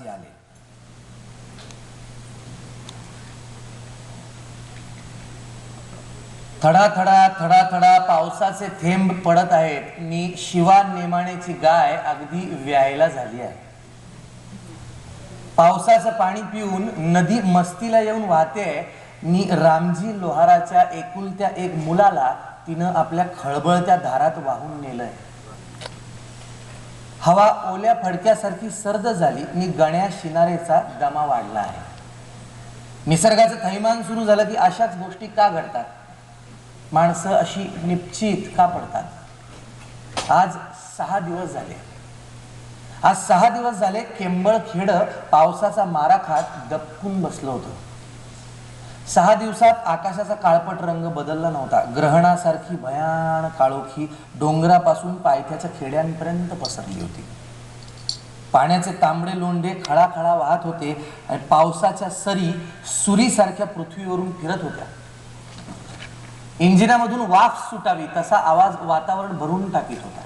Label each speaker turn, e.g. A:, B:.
A: आले थडा थडा थडा थडा पावसाचे थेंब पडत आहेत. मी शिवा नेमाण्याची गाय अगदी व्यायला झाली आहे. पावसाचं पाणी पिऊन नदी मस्तीला येऊन वाहते. मी रामजी लोहाराच्या एकुलत्या एक मुलाला तिनं आपल्या खळबळत्या धारात वाहून नेलंय. हवा ओल्या फडक्यासारखी सर्द झाली. मी गण्या शिनारेचा दमा वाढला आहे. निसर्गाचं थैमान सुरू झालं की अशाच गोष्टी का घडतात? माणसं अशी निश्चित का पडतात? आज सहा दिवस झाले. आज सहा दिवस झाले केंबळ खेड पावसाचा मारा खात दपकून बसलो होतो. सहा दिवसात आकाशाचा काळपट रंग बदलला नव्हता. ग्रहणासारखी भयान काळोखी डोंगरापासून पायथ्याच्या खेड्यांपर्यंत पसरली होती. पाण्याचे तांबडे लोंढे खळाखळा वाहत होते आणि पावसाच्या सरी सुरीसारख्या पृथ्वीवरून फिरत होत्या. इंजिनामधून वाफ सुटावी तसा आवाज वातावरण भरून टाकीत होता.